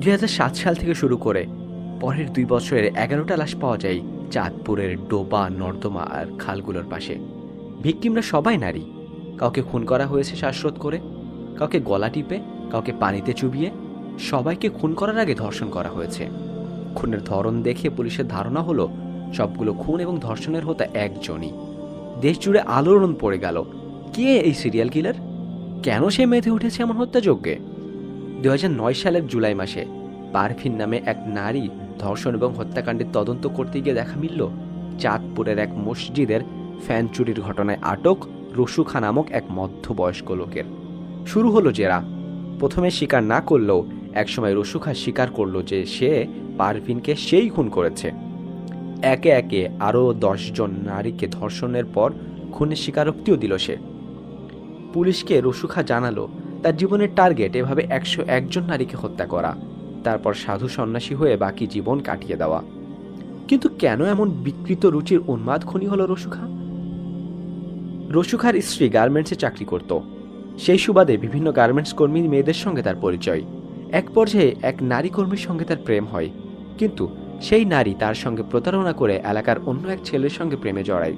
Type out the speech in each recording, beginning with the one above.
দুই হাজার সাত সাল থেকে শুরু করে পরের দুই বছরের এগারোটা লাশ পাওয়া যায় চাঁদপুরের ডোবা, নর্দমা আর খালগুলোর পাশে। ভিকটিমরা সবাই নারী। কাউকে খুন করা হয়েছে শ্বাসরোধ করে, কাউকে গলা টিপে, কাউকে পানিতে চুবিয়ে, সবাইকে খুন করার আগে ধর্ষণ করা হয়েছে। খুনের ধরন দেখে পুলিশের ধারণা হলো, সবগুলো খুন এবং ধর্ষণের হতা একজনই। দেশ জুড়ে আলোড়ন পড়ে গেল। কে এই সিরিয়াল কিলার? কেন সে মেধে উঠেছে এমন হত্যাযজ্ঞে? দু সালের জুলাই মাসে পারফিন নামে এক নারী ধর্ষণ এবং হত্যাকাণ্ডের তদন্ত করতে গিয়ে দেখা মিলল চাঁদপুরের এক মসজিদের ফ্যান চুরির ঘটনায় আটক রসু খা নামক এক মধ্যবয়স্ক লোকের। শুরু হলো জেরা। প্রথমে স্বীকার না করলেও একসময় রসু খা স্বীকার করল যে সে পারভিনকে সেই খুন করেছে। একে একে আরও জন নারীকে ধর্ষণের পর খুনের স্বীকারোক্তিও দিল সে। পুলিশকে রসুখা জানালো তার জীবনের টার্গেট এভাবে একশো একজন নারীকে হত্যা করা, তারপর সাধু সন্ন্যাসী হয়ে বাকি জীবন কাটিয়ে দেওয়া। কিন্তু কেন এমন বিকৃত রুচির উন্মাদ খনি হলো রসুখা? রসুখার স্ত্রী গার্মেন্টসে চাকরি করত। সেই সুবাদে বিভিন্ন গার্মেন্টস কর্মী মেয়েদের সঙ্গে তার পরিচয়। এক পর্যায়ে এক নারী কর্মীর সঙ্গে তার প্রেম হয়। কিন্তু সেই নারী তার সঙ্গে প্রতারণা করে এলাকার অন্য এক ছেলের সঙ্গে প্রেমে জড়ায়।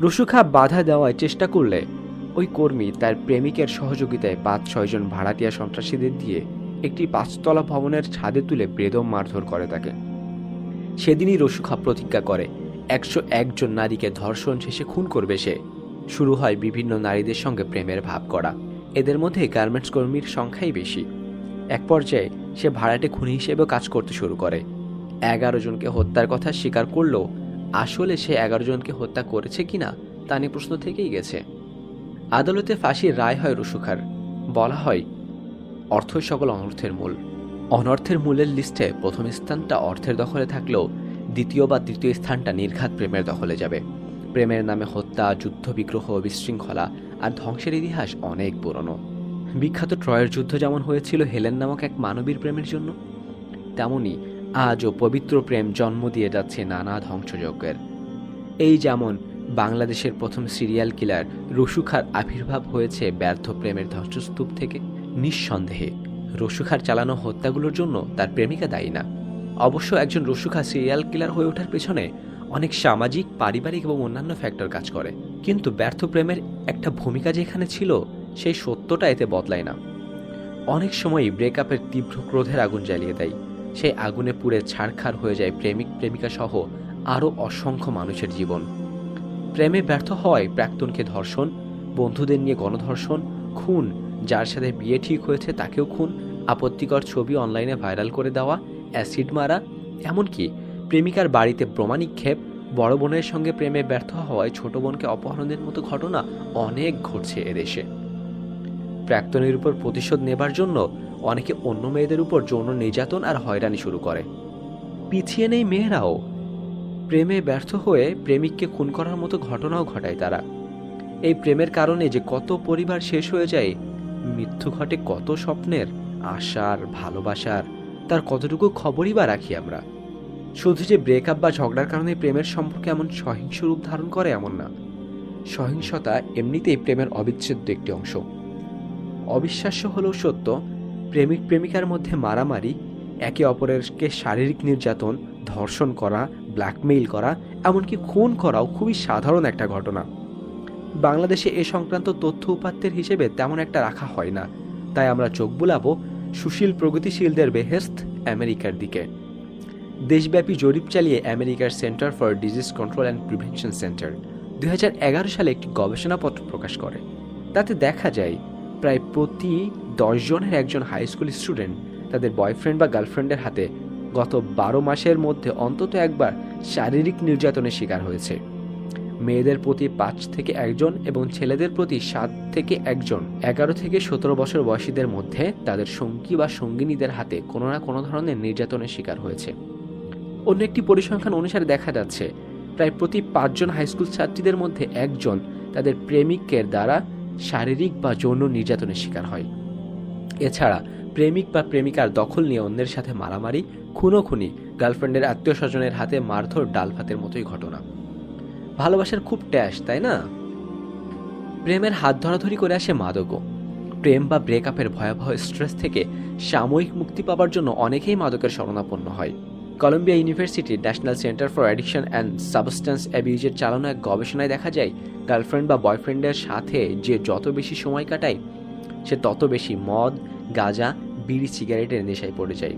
রসুখা বাধা দেওয়ার চেষ্টা করলে ওই কর্মী তার প্রেমিকের সহযোগিতায় পাঁচ ছয়জন ভাড়াটিয়া সন্ত্রাসীদের দিয়ে একটি পাঁচতলা ভবনের ছাদে তুলে বেদম মারধর করে তাকে। সেদিনই রসুখা প্রতিজ্ঞা করে, একশো একজন নারীকে ধর্ষণ শেষে খুন করবে সে। শুরু হয় বিভিন্ন নারীদের সঙ্গে প্রেমের ভাব করা। এদের মধ্যে গার্মেন্টস কর্মীর সংখ্যাই বেশি। এক পর্যায়ে সে ভাড়াটে খুনি হিসেবেও কাজ করতে শুরু করে। এগারো জনকে হত্যার কথা স্বীকার করলেও আসলে সে এগারো জনকে হত্যা করেছে কিনা তা নিয়ে প্রশ্ন থেকেই গেছে। আদালতে ফাঁসির রায় হয় রসুখার। বলা হয়, অর্থই সকল অনর্থের মূল। অনর্থের মূলের লিস্টে প্রথম স্থানটা অর্থের দখলে থাকলেও দ্বিতীয় বা তৃতীয় স্থানটা নির্ঘাত প্রেমের দখলে যাবে। প্রেমের নামে হত্যা যুদ্ধ বিগ্রহ বিশৃঙ্খলা আর ধ্বংসের ইতিহাস অনেক পুরনো। বিখ্যাত ট্রয়ের যুদ্ধ যেমন হয়েছিল হেলেন নামক এক মানবীর প্রেমের জন্য, তেমনি আজও পবিত্র প্রেম জন্ম দিয়ে যাচ্ছে নানা ধ্বংসযজ্ঞের। এই যেমন বাংলাদেশের প্রথম সিরিয়াল কিলার রসুখার আবির্ভাব হয়েছে ব্যর্থ প্রেমের ধ্বংসস্তূপ থেকে। নিঃসন্দেহে, রসুখার চালানো হত্যাগুলোর জন্য তার প্রেমিকা দায়ী না। অবশ্য একজন রসুখা সিরিয়াল কিলার হয়ে ওঠার পেছনে অনেক সামাজিক, পারিবারিক এবং অন্যান্য ফ্যাক্টর কাজ করে। কিন্তু ব্যর্থ প্রেমের একটা ভূমিকা যেখানে ছিল, সেই সত্যটা এতে বদলায় না। অনেক সময়ই ব্রেকআপের তীব্র ক্রোধের আগুন জ্বালিয়ে দেয়। সেই আগুনে পুড়ে ছাড়খাড় হয়ে যায় প্রেমিক প্রেমিকা সহ আরও অসংখ্য মানুষের জীবন। প্রেমে ব্যর্থ হওয়ায় প্রাক্তনকে ধর্ষণ, বন্ধুদের নিয়ে গণধর্ষণ, খুন, যার সাথে বিয়ে ঠিক হয়েছে তাকেও খুন, আপত্তিকর ছবি অনলাইনে ভাইরাল করে দেওয়া, অ্যাসিড মারা, এমনকি প্রেমিকার বাড়িতে বোমা নিক্ষেপ বড় বোনের সঙ্গে প্রেমে ব্যর্থ হওয়ায় ছোট বোনকে অপহরণের মতো ঘটনা অনেক ঘটছে এদেশে। প্রাক্তনের উপর প্রতিশোধ নেবার জন্য অনেকে অন্য মেয়েদের উপর যৌন নির্যাতন আর হয়রানি শুরু করে। পিছিয়ে নেই মেয়েরাও। প্রেমে ব্যর্থ হয়ে প্রেমিককে খুন করার মতো ঘটনাও ঘটায় তারা। এই প্রেমের কারণে যে কত পরিবার শেষ হয়ে যায়, মৃত্যু ঘটে কত স্বপ্নের আশার, ভালোবাসার, তার কতটুকু খবরই বা রাখি আমরা। শুধু যে ব্রেকআপ বা ঝগড়ার কারণে প্রেমের সম্পর্কে এমন সহিংস রূপ ধারণ করে এমন না। সহিংসতা এমনিতেই প্রেমের অবিচ্ছেদ্য একটি অংশ। অবিশ্বাস্য হলেও সত্য প্রেমিক প্রেমিকার মধ্যে মারামারি, একে অপরেরকে শারীরিক নির্যাতন ধর্ষণ করা ব্ল্যাকমেইল করা, এমনকি খুন করাও খুবই সাধারণ একটা ঘটনা। বাংলাদেশে এ সংক্রান্ত তথ্য উপাত্তের হিসেবে তেমন একটা রাখা হয় না। তাই আমরা চোখ বুলাবো সুশীল প্রগতিশীলদের বেহেস্ত আমেরিকার দিকে। দেশব্যাপী জরিপ চালিয়ে আমেরিকার centre for disease control and prevention centre দুই হাজার এগারো সালে একটি গবেষণাপত্র প্রকাশ করে। তাতে দেখা যায়, প্রায় প্রতি দশজনের একজন হাই স্কুল স্টুডেন্ট তাদের বয়ফ্রেন্ড বা গার্লফ্রেন্ডের হাতে গত বারো মাসের মধ্যে অন্তত একবার শারীরিক নির্যাতনের শিকার হয়েছে। মেয়েদের প্রতি পাঁচ থেকে একজন এবং ছেলেদের প্রতি সাত থেকে একজন এগারো থেকে সতেরো বছর বয়সীদের মধ্যে তাদের সঙ্গী বা সঙ্গিনীদের হাতে কোনো না কোনো ধরনের নির্যাতনের শিকার হয়েছে। অন্য একটি পরিসংখ্যান অনুসারে দেখা যাচ্ছে, প্রায় প্রতি পাঁচজন হাইস্কুল ছাত্রীদের মধ্যে একজন তাদের প্রেমিকের দ্বারা শারীরিক বা যৌন নির্যাতনের শিকার হয়। এছাড়া প্রেমিক বা প্রেমিকার দখল নিয়ে অন্যের সাথে মারামারি খুনো খুনি গার্লফ্রেন্ডের আত্মীয় স্বজনের হাতে মারধর ডাল ভাতের মতোই ঘটনা। ভালোবাসার খুব ট্যাশ, তাই না? প্রেমের হাত ধরাধরি করে আসে মাদকও। প্রেম বা ব্রেকআপের ভয়াবহ স্ট্রেস থেকে সাময়িক মুক্তি পাওয়ার জন্য অনেকেই মাদকের শরণাপন্ন হয়। কলম্বিয়া ইউনিভার্সিটির national centre for addiction and substance অ্যাবিউজের চালানো এক গবেষণায় দেখা যায়, গার্লফ্রেন্ড বা বয়ফ্রেন্ডের সাথে যে যত বেশি সময় কাটায়, সে তত বেশি মদ, গাঁজা, বিড়ি সিগারেটের নেশায় পড়ে যায়।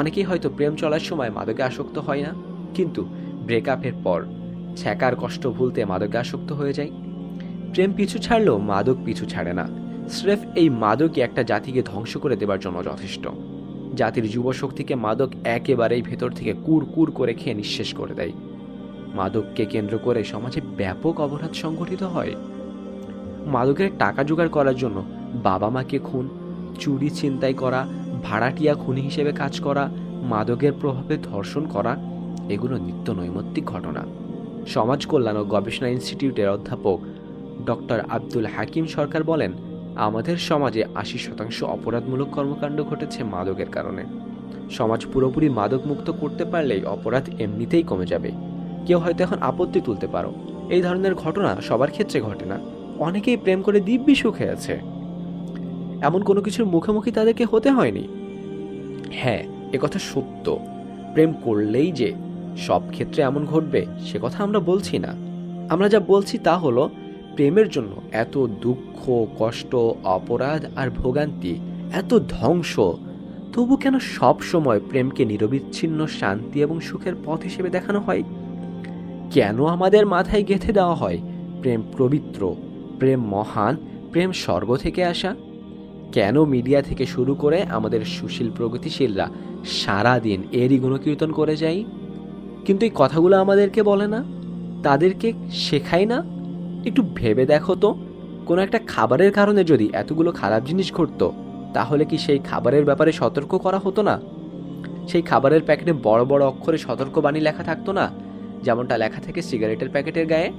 অনেকেই হয়তো প্রেম চলার সময় মাদকে আসক্ত হয় না, কিন্তু ব্রেকআপের পর ছ্যাকার কষ্ট ভুলতে মাদকে আসক্ত হয়ে যায়। প্রেম পিছু ছাড়লেও মাদক পিছু ছাড়ে না। স্রেফ এই মাদকই একটা জাতিকে ধ্বংস করে দেবার জন্য যথেষ্ট। জাতির যুব শক্তিকে মাদক একেবারেই ভেতর থেকে কুর কুর করে খেয়ে নিঃশেষ করে দেয়। মাদককে কেন্দ্র করে সমাজে ব্যাপক অপরাধ সংঘটিত হয়। মাদকের টাকা জোগাড় করার জন্য বাবা মাকে খুন চুরি ছিনতাই করা ভাড়াটিয়া খুনি হিসেবে কাজ করা, মাদকের প্রভাবে ধর্ষণ করা, এগুলো নিত্য নৈমিত্তিক ঘটনা। সমাজ কল্যাণ ও গবেষণা ইনস্টিটিউটের অধ্যাপক ডক্টর আব্দুল হাকিম সরকার বলেন, আমাদের সমাজে আশি শতাংশ অপরাধমূলক কর্মকাণ্ড ঘটেছে মাদকের কারণে। সমাজ পুরোপুরি মাদক মুক্ত করতে পারলেই অপরাধ এমনিতেই কমে যাবে। কেউ হয়তো এখন আপত্তি তুলতে পারো। এই ধরনের ঘটনা সবার ক্ষেত্রে ঘটে না। অনেকেই প্রেম করে দিব্যি সুখে আছে। এমন কোনো কিছুর মুখোমুখি তাদেরকে হতে হয়নি। হ্যাঁ একথা সত্য। প্রেম করলেই যে সব ক্ষেত্রে এমন ঘটবে, সে কথা আমরা বলছি না। আমরা যা বলছি তা হলো, প্রেমের জন্য এত দুঃখ, কষ্ট, অপরাধ আর ভোগান্তি, এত ধ্বংস, তবু কেন সব সময় প্রেমকে নিরবিচ্ছিন্ন, শান্তি এবং সুখের পথ হিসেবে দেখানো হয়? কেন আমাদের মাথায় গেঁথে দেওয়া হয়, প্রেম পবিত্র, প্রেম মহান, প্রেম স্বর্গ থেকে আসা? কেন মিডিয়া থেকে শুরু করে আমাদের সুশীল প্রগতিশীলরা সারা দিন এরই গুণকীর্তন করে যাই কিন্তু এই কথাগুলো আমাদেরকে বলে না? তাদেরকে শেখায় না? একটু ভেবে দেখো তো। কোনো একটা খাবারের কারণে যদি এতগুলো খারাপ জিনিস ঘটতো, তাহলে কি সেই খাবারের ব্যাপারে সতর্ক করা হতো না? সেই খাবারের প্যাকেটে বড় বড় অক্ষরে সতর্কবাণী লেখা থাকতো না? যেমনটা লেখা থাকে সিগারেটের প্যাকেটের গায়ে?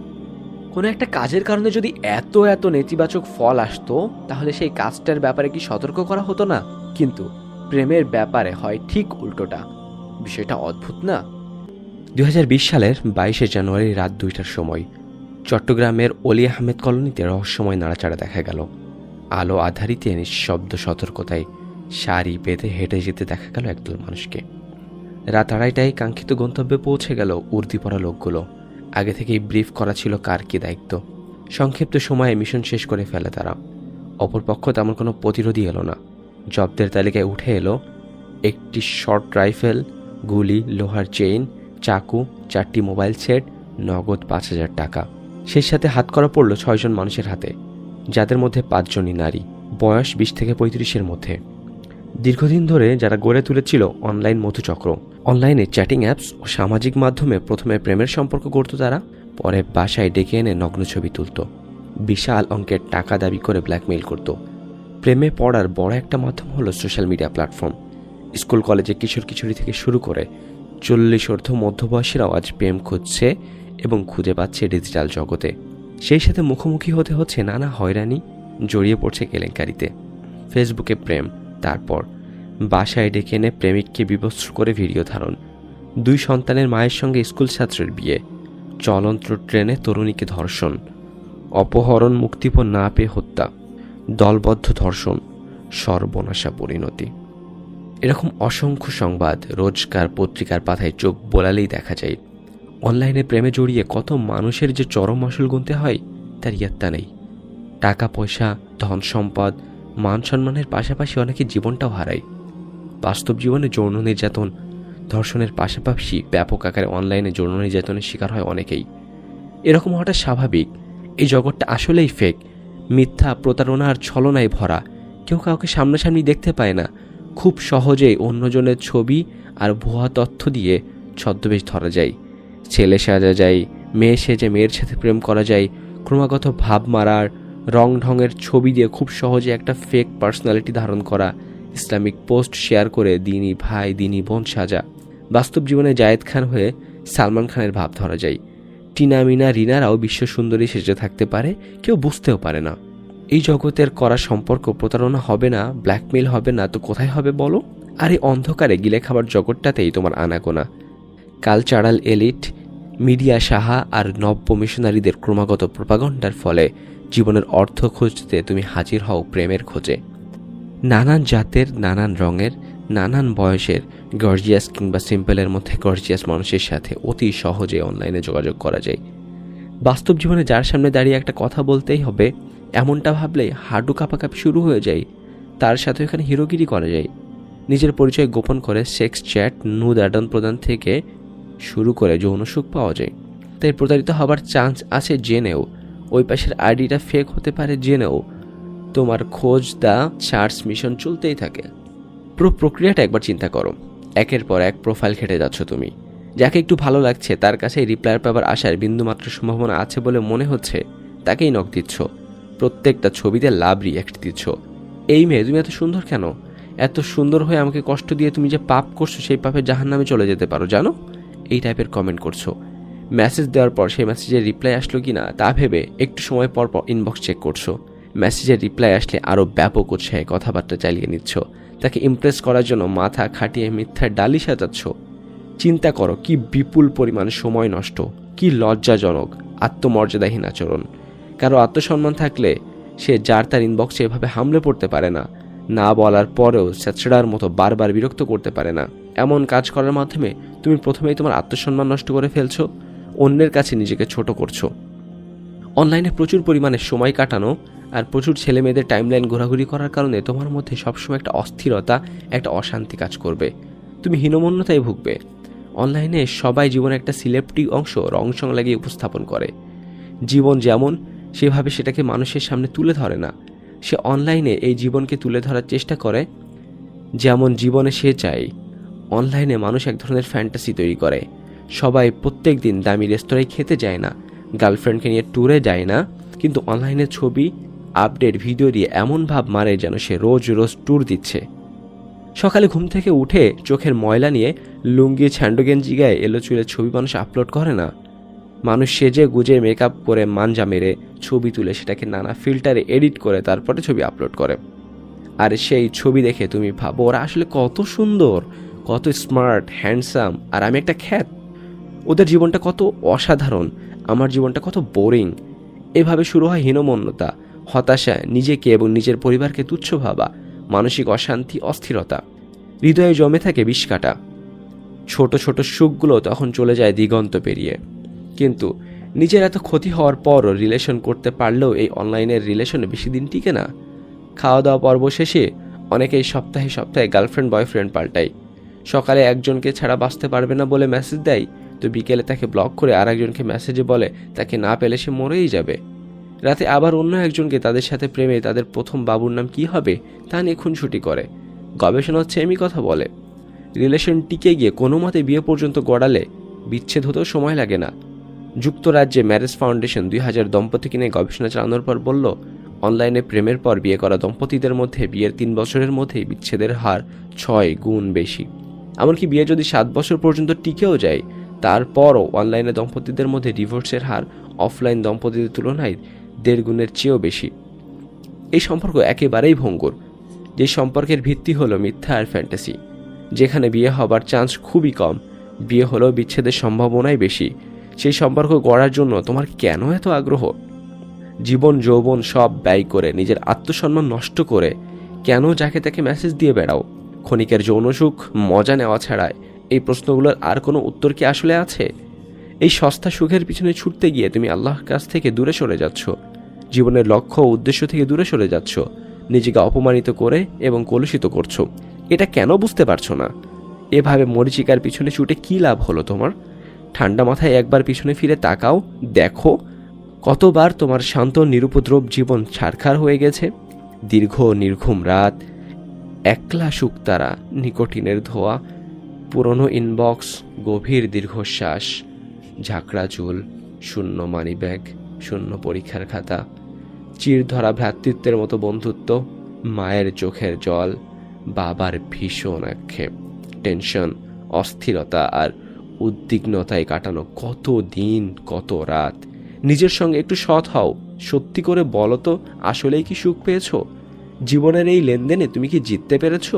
কোনো একটা কাজের কারণে যদি এত এত নেতিবাচক ফল আসতো, তাহলে সেই কাজটার ব্যাপারে কি সতর্ক করা হতো না? কিন্তু প্রেমের ব্যাপারে হয় ঠিক উল্টোটা। বিষয়টা অদ্ভুত না? দুই হাজার বিশ সালের বাইশে জানুয়ারি রাত দুইটার সময় চট্টগ্রামের অলি আহমেদ কলোনিতে রহস্যময় নাড়াচাড়া দেখা গেল। আলো আধারিতে নিঃশব্দ সতর্কতায় শাড়ি বেঁধে হেঁটে যেতে দেখা গেল একদল মানুষকে। রাত আড়াইটায় কাঙ্ক্ষিত গন্তব্যে পৌঁছে গেল উর্দি পড়া লোকগুলো। আগে থেকেই ব্রিফ করা ছিল কার কি দায়িত্ব। সংক্ষিপ্ত সময়ে মিশন শেষ করে ফেলে তারা। অপরপক্ষ তেমন কোনো প্রতিরোধই এলো না। জব্দের তালিকায় উঠে এলো একটি শর্ট রাইফেল, গুলি, লোহার চেইন, চাকু, চারটি মোবাইল সেট, নগদ পাঁচ হাজার টাকা। সেই সাথে হাত করা পড়ল ছয়জন মানুষের হাতে, যাদের মধ্যে পাঁচজনই নারী, বয়স বিশ থেকে পঁয়ত্রিশের মধ্যে। দীর্ঘদিন ধরে যারা গড়ে তুলেছিল অনলাইন মধুচক্র। অনলাইনে চ্যাটিং অ্যাপস ও সামাজিক মাধ্যমে প্রথমে প্রেমের সম্পর্ক গড়ত তারা, পরে বাসায় ডেকে এনে নগ্ন ছবি তুলত। বিশাল অঙ্কের টাকা দাবি করে ব্ল্যাকমেইল করত। প্রেমে পড়ার বড় একটা মাধ্যম হলো সোশ্যাল মিডিয়া প্ল্যাটফর্ম স্কুল কলেজে কিশোর কিশোরী থেকে শুরু করে চল্লিশ অর্ধ মধ্যবয়সীরাও আজ প্রেম খুঁজছে এবং খুঁজে পাচ্ছে ডিজিটাল জগতে। সেই সাথে মুখোমুখি হতে হচ্ছে নানা হয়রানি, জড়িয়ে পড়ছে কেলেঙ্কারিতে। ফেসবুকে প্রেম তারপর বাসায় ডেকে এনে প্রেমিককে বিবস্ত্র করে ভিডিও ধারণ। দুই সন্তানের মায়ের সঙ্গে স্কুল ছাত্রের বিয়ে, চলন্ত ট্রেনে তরুণীকে ধর্ষণ, অপহরণ, মুক্তিপণ না পেয়ে হত্যা, দলবদ্ধ ধর্ষণ, সর্বনাশা পরিণতি। এরকম অসংখ্য সংবাদ রোজকার পত্রিকার পাতায় চোখ বোলালেই দেখা যায়। অনলাইনে প্রেমে জড়িয়ে কত মানুষের যে চরম মাসুল গুনতে হয়, তার ইয়াত্তা নেই। টাকা, পয়সা, ধন সম্পদ মান সম্মানের পাশাপাশি অনেকে জীবনটাও হারায়। বাস্তব জীবনে যৌন নির্যাতন, ধর্ষণের পাশাপাশি ব্যাপক আকারে অনলাইনে যৌন নির্যাতনের শিকার হয় অনেকেই। এরকম হওয়াটা স্বাভাবিক। এই জগৎটা আসলেই ফেক মিথ্যা, প্রতারণা আর ছলনায় ভরা। কেউ কাউকে সামনাসামনি দেখতে পায় না। খুব সহজেই অন্যজনের ছবি আর ভুয়া তথ্য দিয়ে ছদ্মবেশ ধরা যায়। ছেলে সাজা যায়, মেয়ে সেজে মেয়ের সাথে প্রেম করা যায়, ক্রমাগত ভাব মারার রং ঢঙের ছবি দিয়ে খুব সহজে একটা ফেক পার্সোনালিটি ধারণ করা, ইসলামিক পোস্ট শেয়ার করে দিনই ভাই দিনই বোন সাজা। বাস্তব জীবনে জায়েদ খান হয়ে সালমান খানের ভাব ধরা যায়। টিনা, মিনা, রিনারাও বিশ্ব সুন্দরী সেজে থাকতে পারে, কেউ বুঝতেও পারে না। এই জগতের করা সম্পর্ক প্রতারণা হবে না ব্ল্যাকমেল হবে না, তো কোথায় হবে বলো? আর এই অন্ধকারে গিলে খাবার জগৎটাতেই তোমার আনাগোনা। কালচারাল এলিট মিডিয়া সাহা আর নব্য মিশনারিদের ক্রমাগত প্রপাগণ্ডার ফলে জীবনের অর্থ খুঁজতে তুমি হাজির হও প্রেমের খোঁজে। নানান জাতের, নানান রঙের, নানান বয়সের গর্জিয়াস কিংবা সিম্পলের মধ্যে গর্জিয়াস মানুষের সাথে অতি সহজে অনলাইনে যোগাযোগ করা যায়। বাস্তব জীবনে যার সামনে দাঁড়িয়ে একটা কথা বলতেই হবে, এমনটা ভাবলে হাডু কাপাকাপি শুরু হয়ে যায়। তার সাথে এখানে হিরোগিরি করা যায়। নিজের পরিচয় গোপন করে সেক্স চ্যাট নুদ আদান প্রদান থেকে শুরু করে যৌন সুখ পাওয়া যায়। তাই প্রতারিত হবার চান্স আছে জেনেও। ওই পাশের আইডিটা ফেক হতে পারে জেনেও। তোমার খোঁজ, দা চার্জ মিশন চলতেই থাকে। পুরো প্রক্রিয়াটা একবার চিন্তা করো। একের পর এক প্রোফাইল খেটে যাচ্ছ তুমি। যাকে একটু ভালো লাগছে, তার কাছে রিপ্লাইয়ের পেপার আসার বিন্দুমাত্র সম্ভাবনা আছে বলে মনে হচ্ছে, তাকেই নখ দিচ্ছ। প্রত্যেকটা ছবিতে লাভ রিয়াক্ট দিচ্ছ। এই মেয়ে, তুমি এত সুন্দর কেন? এত সুন্দর হয়ে আমাকে কষ্ট দিয়ে তুমি যে পাপ করছ, সেই পাপের জাহান নামে চলে যেতে পারো, জানো? এই টাইপের কমেন্ট করছ। মেসেজ দেওয়ার পর সেই মেসেজের রিপ্লাই আসলো কি না তা ভেবে একটু সময় পর পর ইনবক্স চেক করছ। মেসেজের রিপ্লাই আসলে আরও ব্যাপক উৎসাহে কথাবার্তা চালিয়ে নিচ্ছ। তাকে ইমপ্রেস করার জন্য মাথা খাটিয়ে মিথ্যার ডালি সাজাচ্ছ। চিন্তা করো, কি বিপুল পরিমাণ সময় নষ্ট, কি লজ্জাজনক, আত্মমর্যাদাহীন আচরণ। কারও আত্মসম্মান থাকলে সে যার তার ইনবক্সে এভাবে হামলে পড়তে পারে না। না বলার পরেও স্যাচড়ার মতো বারবার বিরক্ত করতে পারে না। এমন কাজ করার মাধ্যমে তুমি প্রথমেই তোমার আত্মসম্মান নষ্ট করে ফেলছো, অন্যের কাছে নিজেকে ছোট করছ। অনলাইনে প্রচুর পরিমাণে সময় কাটানো আর প্রচুর ছেলে মেয়েদের টাইমলাইন ঘোরাঘুরি করার কারণে তোমার মধ্যে সবসময় একটা অস্থিরতা, একটা অশান্তি কাজ করবে। তুমি হীনমন্যতায় ভুগবে। অনলাইনে সবাই জীবনে একটা সিলেক্টিভ অংশ রং সং লাগিয়ে উপস্থাপন করে। জীবন যেমন, সেভাবে সেটাকে মানুষের সামনে তুলে ধরে না। সে অনলাইনে এই জীবনকে তুলে ধরার চেষ্টা করে, যেমন জীবনে সে চায়। অনলাইনে মানুষ এক ধরনের ফ্যান্টাসি তৈরি করে। সবাই প্রত্যেক দিন দামি রেস্তোরাঁয় খেতে যায় না গার্লফ্রেন্ডকে নিয়ে ট্যুরে যায় না, কিন্তু অনলাইনে ছবি আপডেট ভিডিও দিয়ে এমন ভাব মারে যেন সে রোজ রোজ ট্যুর দিচ্ছে। সকালে ঘুম থেকে উঠে চোখের ময়লা নিয়ে লুঙ্গি ছ্যান্ডোগেঞ্জি গায়ে এলো চুলের ছবি মানুষ আপলোড করে না। মানুষ সেজে গুজে মেকআপ করে মানজা মেরে ছবি তুলে সেটাকে নানা ফিল্টারে এডিট করে তারপরে ছবি আপলোড করে। আর সেই ছবি দেখে তুমি ভাবো, ওরা আসলে কত সুন্দর! কত স্মার্ট, হ্যান্ডসাম, আর আমি একটা খ্যাত। ওদের জীবনটা কত অসাধারণ, আমার জীবনটা কত বোরিং। এভাবে শুরু হয় হীনমন্যতা, হতাশা, নিজেকে এবং নিজের পরিবারকে তুচ্ছ ভাবা, মানসিক অশান্তি, অস্থিরতা। হৃদয়ে জমে থাকে বিষ কাটা। ছোট ছোট সুখগুলো তখন চলে যায় দিগন্ত পেরিয়ে। কিন্তু নিজের এত ক্ষতি হওয়ার পরও রিলেশন করতে পারলেও এই অনলাইনের রিলেশনে বেশি দিন টিকে না। খাওয়া দাওয়া পর্ব শেষে অনেকেই সপ্তাহে সপ্তাহে গার্লফ্রেন্ড বয়ফ্রেন্ড পাল্টায়। সকালে একজনকে ছাড়া বাঁচতে পারবে না বলে মেসেজ দেয়। তো বিকেলে তাকে ব্লক করে আর একজনকে মেসেজে বলে, তাকে না পেলে সে মরেই যাবে। রাতে আবার অন্য একজনকে তাদের সাথে প্রেমে তাদের প্রথম বাবুর নাম কি হবে, তা নিয়ে খুনসুটি করে। গবেষণা হচ্ছে এমনি কথা বলে। রিলেশন টিকে গিয়ে কোনো মতে বিয়ে পর্যন্ত গড়ালে বিচ্ছেদ হতেও সময় লাগে না। যুক্তরাজ্যে ম্যারেজ ফাউন্ডেশন দুই হাজার দম্পতিকে নিয়ে গবেষণা চালানোর পর বলল অনলাইনে প্রেমের পর বিয়ে করা দম্পতিদের মধ্যে বিয়ের তিন বছরের মধ্যেই বিচ্ছেদের হার ছয় গুণ বেশি। এমনকি বিয়ে যদি সাত বছর পর্যন্ত টিকেও যায়, তারপরও অনলাইনে দম্পতিদের মধ্যে ডিভোর্সের হার অফলাইন দম্পতিদের তুলনায় দেড় গুণের চেয়েও বেশি। এই সম্পর্ক একেবারেই ভঙ্গুর। যে সম্পর্কের ভিত্তি হলো মিথ্যা আর ফ্যান্টাসি, যেখানে বিয়ে হবার চান্স খুবই কম, বিয়ে হলেও বিচ্ছেদের সম্ভাবনাই বেশি। সেই সম্পর্ক গড়ার জন্য তোমার কেন এত আগ্রহ? জীবন, যৌবন সব ব্যয় করে, নিজের আত্মসম্মান নষ্ট করে কেন যাকে তাকে মেসেজ দিয়ে বেড়াও? ক্ষণিকের যৌন সুখ মজা নেওয়া ছাড়ায় এই প্রশ্নগুলোর আর কোনো উত্তর কি আসলে আছে? এই সস্তা সুখের পিছনে ছুটতে গিয়ে তুমি আল্লাহর কাছ থেকে দূরে সরে যাচ্ছ। জীবনের লক্ষ্য ও উদ্দেশ্য থেকে দূরে সরে যাচ্ছ। নিজেকে অপমানিত করে এবং কলুষিত করছ। এটা কেন বুঝতে পারছ না? এভাবে মরিচিকার পিছনে ছুটে কী লাভ হলো তোমার? ঠান্ডা মাথায় একবার পিছনে ফিরে তাকাও, দেখো, কতবার তোমার শান্ত, নিরুপদ্রব জীবন ছারখার হয়ে গেছে। দীর্ঘ, নির্ঘুম রাত একলা শুকতারা নিকোটিনের ধোয়া, পুরনো ইনবক্স গভীর দীর্ঘশ্বাস, ঝাঁকড়া চুল, শূন্য মানিব্যাগ শূন্য পরীক্ষার খাতা চির ধরা ভ্রাতৃত্বের মতো বন্ধুত্ব, মায়ের চোখের জল, বাবার ভীষণ আক্ষেপ, টেনশন, অস্থিরতা আর উদ্বিগ্নতায় কাটানো কত দিন, কত রাত। নিজের সঙ্গে একটু সৎ হও, সত্যি করে বলো তো, আসলেই কি সুখ পেয়েছ? জীবনের এই লেনদেনে তুমি কি জিততে পেরেছ?